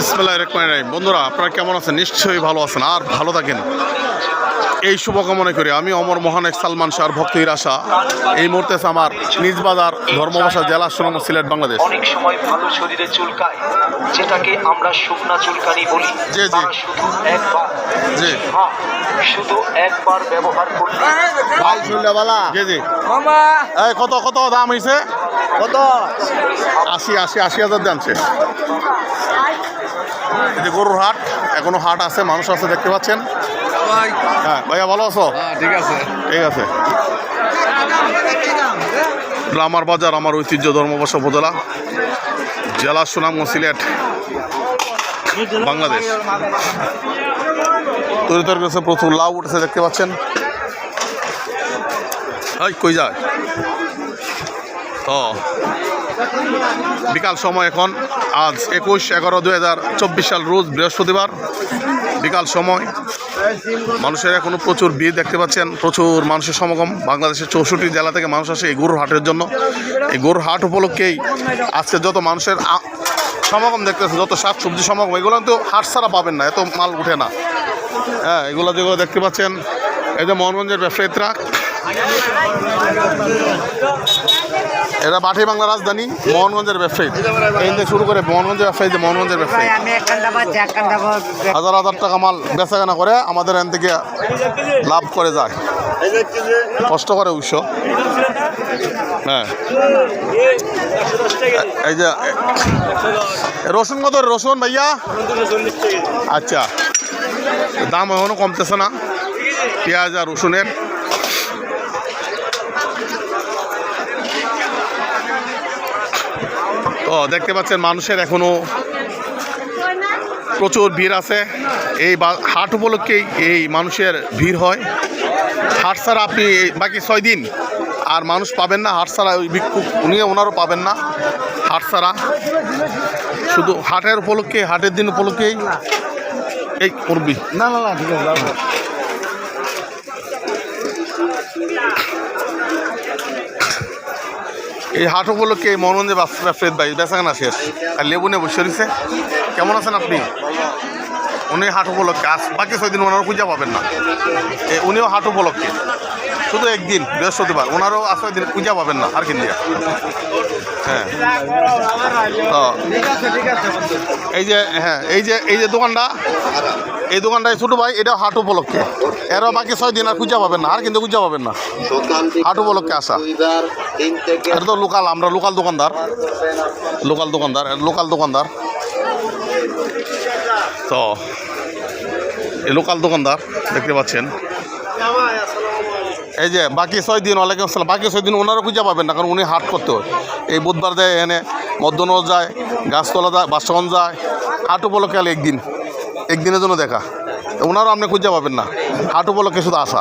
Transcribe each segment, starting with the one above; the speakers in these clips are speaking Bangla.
বিসমিল্লাহ রহমান রাহিম। বন্ধুরা আপনারা কেমন আছেন? নিশ্চয়ই ভালো আছেন আর ভালো থাকেন। এই শুভকামনা করি আমি অমর মহানেক সালমান শাহর ভক্তির আশা এই মুহূর্তে আমার নিজ বাজার ধর্মবাসা জেলা সুনাম সিলেট বাংলাদেশ। অনেক সময় ভালো শরীরে চুলকায় যেটাকে আমরা শুকনা চুলকানি বলি। জি, জি। শুধু একবার। জি। হ্যাঁ শুধু একবার ব্যবহার করলে। ভাই জি জি। মামা। এই কত কত দাম হয়েছে কত? আশি আশি আশি হাজার জানছে যে গরুর হাট। এখনও হাট আছে মানুষ আছে দেখতে পাচ্ছেন। হ্যাঁ ভাইয়া ভালো আছো? ঠিক আছে। ঠিক আছে। এটা আমার বাজার আমার ঐতিহ্য ধর্মবর্ষ উপজেলা জেলা সুনাম ও সিলেট বাংলাদেশ। তৈরি তৈরি করেছে প্রচুর লাউ উঠেছে দেখতে পাচ্ছেন। এই কই যায়? ও বিকাল সময় এখন, আজ একুশ এগারো দুই সাল রোজ বৃহস্পতিবার। বিকাল সময়, মানুষের এখনও প্রচুর ভিড় দেখতে পাচ্ছেন, প্রচুর মানুষের সমাগম। বাংলাদেশের চৌষট্টি জেলা থেকে মানুষ আসে এই গরুর হাটের জন্য। এই গরুর হাট উপলক্ষেই আজকে যত মানুষের সমাগম দেখতেছে, যত শাক সবজি সমাগম, এগুলো তো হাট ছাড়া পাবেন না, এত মাল উঠে না। হ্যাঁ এগুলো যেগুলো দেখতে পাচ্ছেন, এই যে মোহনগঞ্জের ব্যবসায়ীরা এরা বাঠি বাংলা রাজধানী, মোহনগঞ্জের ব্যবসায়ী এই থেকে শুরু করে মোহনগঞ্জের ব্যবসায়ী মোহনগঞ্জের ব্যবসায়ী হাজার হাজার টাকা মাল বেচা কেনা করে আমাদের এখান থেকে লাভ করে যায়। কষ্ট করে উৎস। হ্যাঁ। এই যে, রসুন কত? রসুন ভাইয়া? আচ্ছা। দাম এখনও কমতেছে না। পেঁয়াজ আর রসুনের। তো দেখতে পাচ্ছেন মানুষের এখনও প্রচুর ভিড় আছে। এই হাট উপলক্ষেই এই মানুষের ভিড় হয়। হাট ছাড়া আপনি বাকি ছয় দিন আর মানুষ পাবেন না। হাট ছাড়া ওই ভিক্ষুক উনি ওনারও পাবেন না। হাট ছাড়া। শুধু হাটের উপলক্ষে, হাটের দিন উপলক্ষেই এই করবি। না না না, ঠিক আছে এই হাট উপলক্ষে এই মনোরঞ্জন ব্যবসায়ী বেচাকেনা শেষ। আর লেবু নেবু সরিছে কেমন আছেন আপনি? উনি হাট উপলক্ষে, আজ বাকি ছয় দিন ওনারও পূজা পাবেন না। উনিও হাট উপলক্ষে। শুধু একদিন, বৃহস্পতিবার, ওনারও আজ দিন পূজা পাবেন না আর কিনলিয়া হ্যাঁ। তো, এই যে হ্যাঁ এই যে এই যে দোকানটা, এই দোকানটায় ছোটো ভাই এটা হাট উপলক্ষে। এরও বাকি ছয় দিন আর খুঁজে পাবেন না, আর কিন্তু খুঁজে পাবেন না। হাট উপলক্ষে আসা। এটা তো লোকাল, আমরা লোকাল দোকানদার। লোকাল দোকানদার লোকাল দোকানদার। তো এই লোকাল দোকানদার, দেখতে পাচ্ছেন। এই যে, বাকি ছয় দিন, ওয়ালাইকুম আসসালাম। বাকি ছয় দিন ওনারও খুঁজে পাবেন না, কারণ উনি হাট করতে হয়। এই বুধবার যায় এনে মধ্যনগর যায়, গাছতলা যায় বাসগঞ্জ যায়, হাট উপলক্ষে আলে একদিন। একদিনের জন্য দেখা। ওনারও আপনি খুঁজে পাবেন না। হাট উপলক্ষে শুধু আসা।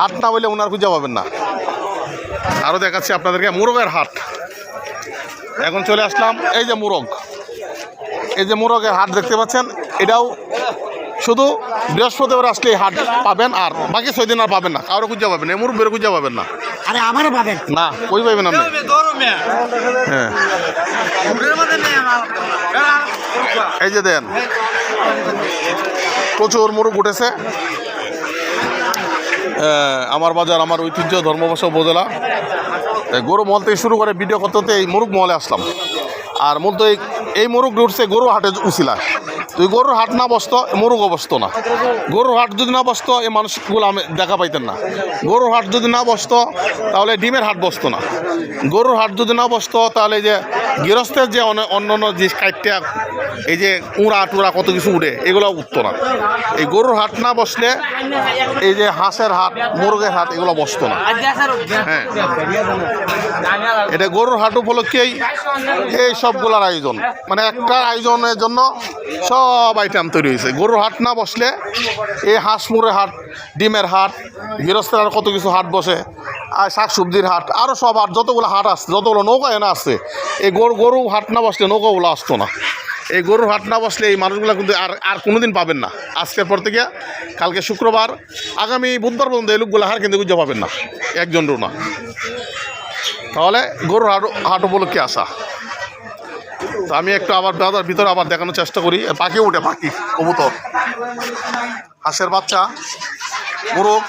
হাট না বলে ওনার খুঁজে পাবেন না। আরও দেখাচ্ছি আপনাদেরকে, মুরগের হাট। এখন চলে আসলাম, এই যে মুরগ। এই যে মুরগের হাট দেখতে পাচ্ছেন এটাও শুধু বৃহস্পতিবার আসলে হাট পাবেন আর বাকি ছয় দিন আর পাবেন না। কারও খুঁজে পাবেন এই বের খুঁজে পাবেন না। আরে আমারও পাবেন। না কই পাবেন আপনি? হ্যাঁ। এই যে দেন। প্রচুর মুরগ উঠেছে। আমার বাজার আমার ঐতিহ্য ধর্মবাসা উপজেলা। গরু মহল থেকে শুরু করে ভিডিও করতে এই মুরগ মহলে আসলাম। আর মূলত এই এই মুরগ উঠছে গরু হাটে উছিলা তো এই গরুর হাট না বসতো মুরগ বসতো না। গরুর হাট যদি না বসতো এই মানুষগুলো আমি দেখা পাইতেন না। গরুর হাট যদি না বসতো, তাহলে ডিমের হাট বসতো না। গরুর হাট যদি না বসতো, তাহলে যে গৃহস্থের যে অন্য- অন্য অন্য যে কাইটটা এই যে উড়া টুড়া কত কিছু উঠে এগুলো উঠতো না। এই গরুর হাট না বসলে, এই যে হাঁসের হাট, মুরগের হাট, এগুলো বসতো না। হ্যাঁ। এটা গরুর হাট উপলক্ষেই এই সবগুলার আয়োজন। মানে একটা আয়োজনের জন্য সব আইটেম তৈরি হয়েছে। গরুর হাট না বসলে এই হাঁস মুড়ের হাট, ডিমের হাট, গৃহস্থের কত কিছু হাট বসে। আর শাক সবজির হাট আরও সব হাট, যতগুলো হাট আসছে, যতগুলো নৌকা এনে আসছে, এই গরু গরু হাট না বসলে নৌকাগুলো আসতো না। এই গরুর হাট না বসলে এই মানুষগুলো কিন্তু আর আর কোনোদিন পাবেন না। আজকের পর থেকে কালকে শুক্রবার, আগামী বুধবার পর্যন্ত এই লোকগুলো হার কিন্তু খুঁজে পাবেন না। একজন না তাহলে গরুর হাট হাট উপলক্ষে আসা। তো আমি একটু আবার দাদার ভিতরে আবার দেখানোর চেষ্টা করি। পাখি উঠে, পাখি, কবুতর। হাঁসের বাচ্চা। মোরগ,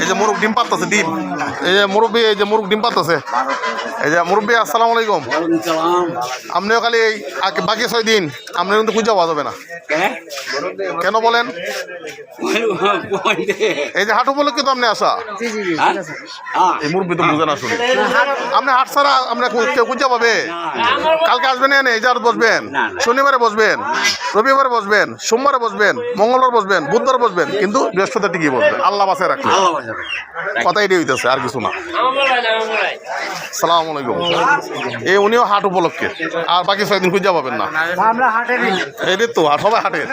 এই যে ডিম ডিম। এই যে মুরব্বী, এই যে ডিম এই যে মুরব্বী, আসসালামু আলাইকুম। আপনিও খালি এই বাকি ছয় দিন আপনি কিন্তু খুঁজে পাওয়া যাবে না। কেন বলেন? এই যে হাট উপলক্ষে তো আপনি আসা। এই মুরব্বী তো বুঝে না আপনি হাট ছাড়া আপনি কেউ খুঁজে পাবে? কালকে আসবেন এনে, এই জায়গায় বসবেন। শনিবারে বসবেন, রবিবারে বসবেন, সোমবারে বসবেন, মঙ্গলবার বসবেন, বুধবার বসবেন, কিন্তু বৃহস্পতি ঠিকই আল্লাহ বাসায় রাখবেন কথা এটাই হইতেছে আর কিছু না। সালাম আলাইকুম। এই উনিও হাট উপলক্ষে। আর বাকি ছয় দিন খুঁজে পাবেন না। আমরা এই তো হাট সবাই হাটের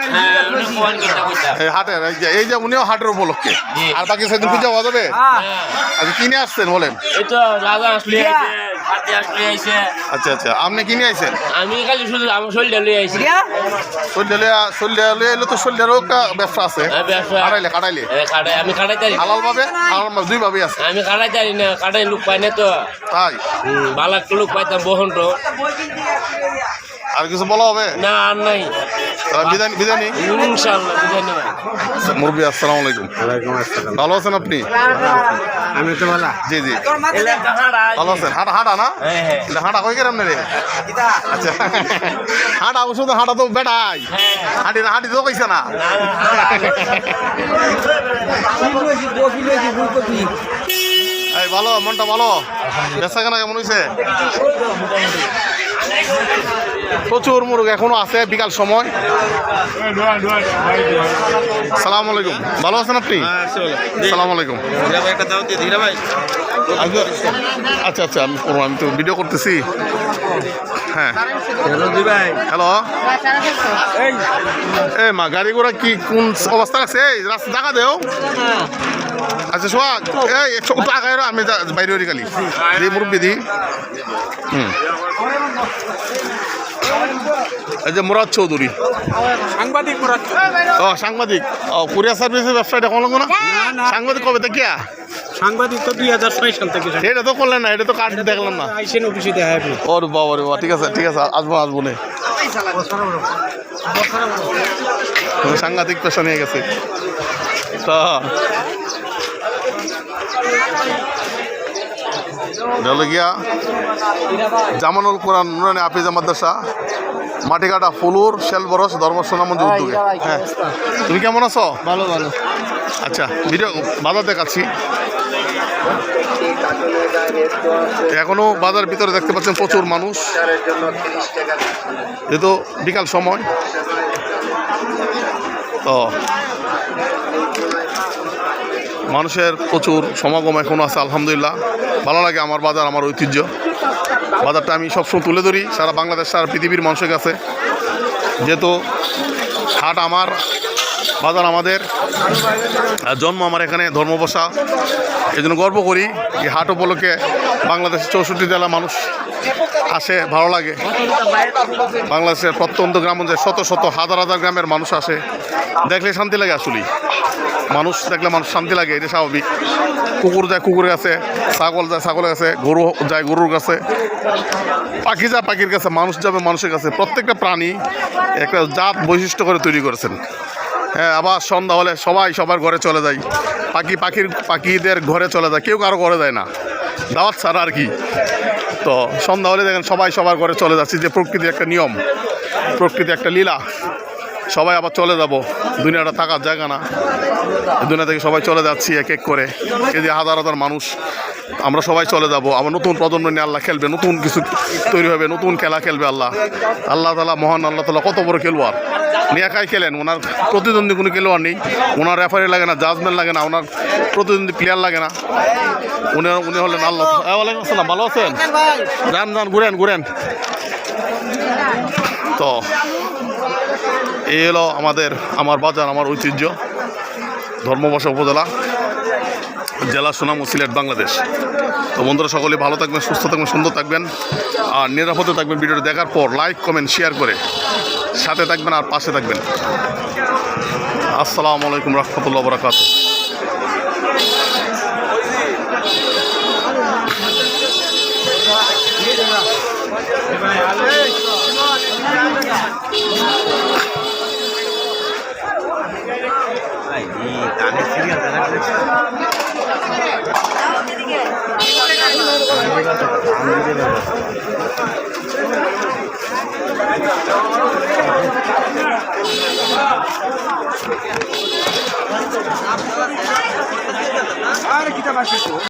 হাটের এই যে উনিও হাটের উপলক্ষে। আর বাকি ছয় দিন খুঁজে পাওয়া যাবে? আচ্ছা কিনে আসছেন বলেন? আচ্ছা আচ্ছা আপনি কিনে আইছেন? আমি খালি শুধু আমার শরীরটা লই আইছি। সল্লিয়া সল্লিয়া লিয়ে এলে তো একটা ব্যবসা আছে। হ্যাঁ, ব্যবসা। কাটাইলে কাটাইলে। এ, কাটাই আমি কাটাই হালাল ভাবে হালাল মাছ দুই ভাবে আছে। আমি কাটাই তারি না কাটাই লোক পাই না তো। তাই? বালা লোক পাইতাম বহন তো। আর কিছু বলা হবে? না আর নাই। বিদায় বিদায় নি ইনশাআল্লাহ বুঝাই মুরব্বী আসসালামু আলাইকুম। ভালো আছেন আপনি? আমি তো জি জি। ভালো আছেন? হাঁটা হাঁটা না? হ্যাঁ হ্যাঁ। এটা হাঁটা কই কেরাম রে? আচ্ছা। হাঁটা ওষুধ হাঁটা তো বেটাই। হাঁটি না হাঁটি তো কইছে না। এই ভালো মনটা ভালো? বেচা কেনা কেমন হয়েছে প্রচুর মুরগ এখনও আছে বিকাল সময়। সালাম আলাইকুম। ভালো আছেন আপনি? সালাম আলাইকুম। আচ্ছা, আচ্ছা আচ্ছা আমি করব আমি তো ভিডিও করতেছি। হ্যাঁ। হ্যালো এই। মা গাড়ি ঘোড়া কি কোন অবস্থা আছে? এই রাস্তা দেখা দেও। আচ্ছা সোহাগ এই টাকা এরো আমি বাইরে দি। হুম। এই যে মুরাদ চৌধুরী। সাংবাদিক মুরাদ ও সাংবাদিক। ও কুরিয়ার সার্ভিসের ব্যবসায় দেখো লাগো না? সাংবাদিক কবে দেখিয়া সাংবাদিক তো দুই হাজার ছয় সাল থেকে এটা তো করলেন না এটা তো কার্ড দেখলাম না। আইসেন অফিসে দেখা ওর বাবা রে বাবা ঠিক আছে ঠিক আছে আসব আসব নে। সাংঘাতিক পেশা নিয়ে গেছে। তা। গিয়া জামানুল কোরআন নুরানি আফিজ মাদ্রাসা মাটিকাটা ফুলুর শেলবরস ধর্মসোনামন্দির উদ্যোগে। হ্যাঁ। তুমি কেমন আছো? ভালো ভালো। আচ্ছা ভিডিও বাজার দেখাচ্ছি। এখনও বাজার ভিতরে দেখতে পাচ্ছেন প্রচুর মানুষ। যেহেতু বিকাল সময়। তো মানুষের প্রচুর সমাগম এখনও আছে, আলহামদুলিল্লাহ। ভালো লাগে আমার বাজার, আমার ঐতিহ্য। বাজারটা আমি সবসময় তুলে ধরি, সারা বাংলাদেশ, সারা পৃথিবীর মানুষের কাছে। যেহেতু হাট আমার, বাজার আমাদের জন্ম আমার এখানে, ধর্মবসা। এই জন্য গর্ব করি, এই হাট উপলক্ষে বাংলাদেশের চৌষট্টি জেলা মানুষ আসে, ভালো লাগে। বাংলাদেশের প্রত্যন্ত গ্রাম শত শত, হাজার হাজার গ্রামের মানুষ আসে। দেখলে শান্তি লাগে আসলেই। মানুষ দেখলে মানুষ শান্তি লাগে, এটা স্বাভাবিক। কুকুর যায় কুকুরের কাছে ছাগল যায় ছাগলের কাছে গরু যায়, গরুর কাছে। পাখি যায়, পাখির কাছে, মানুষ যাবে, মানুষের কাছে। প্রত্যেকটা প্রাণী একটা জাত বৈশিষ্ট্য করে তৈরি করেছেন। হ্যাঁ আবার সন্ধ্যা হলে সবাই সবার ঘরে চলে যায়। পাখি, পাখির, পাখিদের ঘরে চলে যায়, কেউ কারও ঘরে যায় না। দাওয়াত ছাড়া আর কি। তো সন্ধ্যা হলে দেখেন সবাই সবার ঘরে চলে যাচ্ছে, যে প্রকৃতির একটা নিয়ম প্রকৃতি একটা লীলা। সবাই আবার চলে যাব। দুনিয়াটা থাকার জায়গা না। দুনিয়া থেকে সবাই চলে যাচ্ছি এক এক করে। এই যে হাজার হাজার মানুষ আমরা সবাই চলে যাব। আবার নতুন প্রজন্ম নিয়ে আল্লাহ খেলবে নতুন কিছু তৈরি হবে নতুন খেলা খেলবে আল্লাহ। আল্লাহ তালা মহান আল্লাহ তালা কত বড় খেলোয়াড়। নিয়ে একাই খেলেন ওনার প্রতিদ্বন্দ্বী কোনো খেলোয়াড় নেই। ওনার রেফারি লাগে না জাজমেন্ট লাগে না ওনার প্রতিদ্বন্দ্বী প্লেয়ার লাগে না। উনি উনি হলেন আল্লাহ হ্যাঁ ওয়ালাইকুম আসসালাম ভালো আছেন? যান যান ঘুরেন ঘুরেন। তো এই হলো আমাদের, আমার বাজার, আমার ঐতিহ্য। ধর্মবাসা উপজেলা, জেলা সুনাম ও সিলেট বাংলাদেশ। তো বন্ধুরা, সকলে ভালো থাকবেন, সুস্থ থাকবেন, সুন্দর থাকবেন। আর নিরাপদে থাকবেন ভিডিওটি দেখার পর লাইক, কমেন্ট, শেয়ার করে সাথে থাকবেন আর পাশে থাকবেন। আসসালামু আলাইকুম রহমতুল্লাহ বরাকাত আর কিতাব আসে